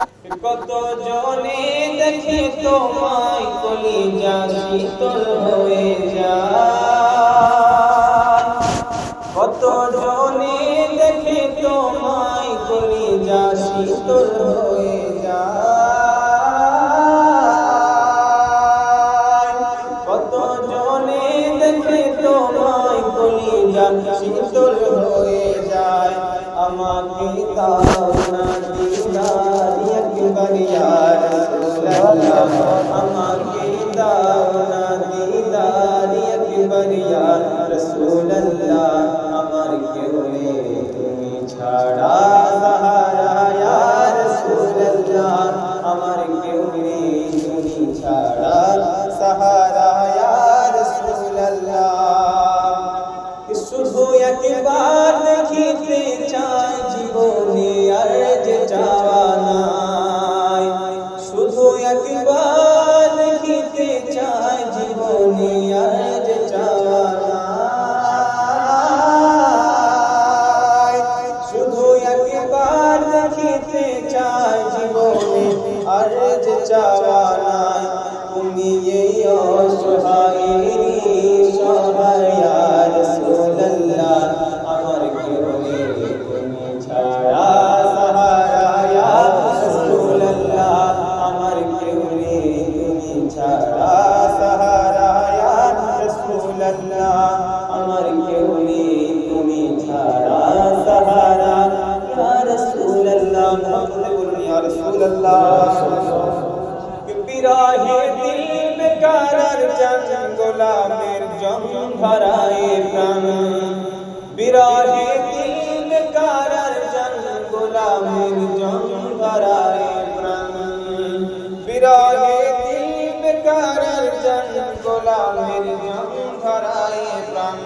কত জনে দেখে তোমায় কলিজা শীতল হয়ে যায়? কত জনে দেখে তোমায় কলিজা শীতল হয়ে কলিজা শীতল হয়ে যায় আমাকে দাও না দিদার একবার ইয়া রাসূলুল্লাহ আমাকে দাও না দিদার একবার ইয়া রাসূলুল্লাহ আমার কেউ নেই তুমি ছাড়া সাহারা ইয়া রাসূলুল্লাহ আমার কেউ নেই তুমি ছাড়া শুধু একবার দেখিতে চাই জীবনে আর যে চাওয়া নাই। শুধু একবার দেখিতে চাই জীবনে আর যে চাওয়া নাই। শুধু একবার দেখিতে চাই জীবনে আর যে চাওয়া রাসূলুল্লাহ আমার কেউ নেই, তুমি ছাড়া সাহারা। ইয়া রাসূলুল্লাহ বিরাহে দিল में কারার জান, গোলামের জম ধরায় প্রাণ। বিরাহে দিল में কারার জান, গোলামের জম ধরায় গোলামের জম ধরাই প্রাণ।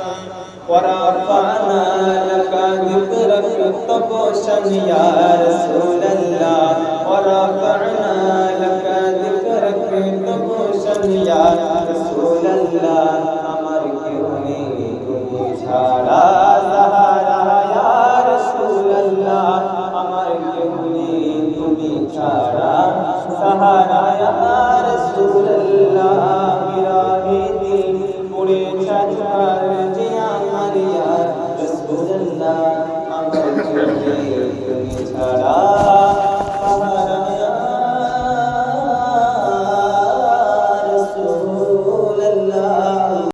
পরাপানা লকা যিকরক তপশন ইয়া রাসূলুল্লাহ। পরাপানা লকা যিকরক তপশন ইয়া রাসূলুল্লাহ। আমার কেউ নেই তুমি ছাড়া সাহারা ইয়া রাসূলুল্লাহ। আমার কেউ তুমি ছাড়া সাহারা ইয়া করে সাজবার ছাড়া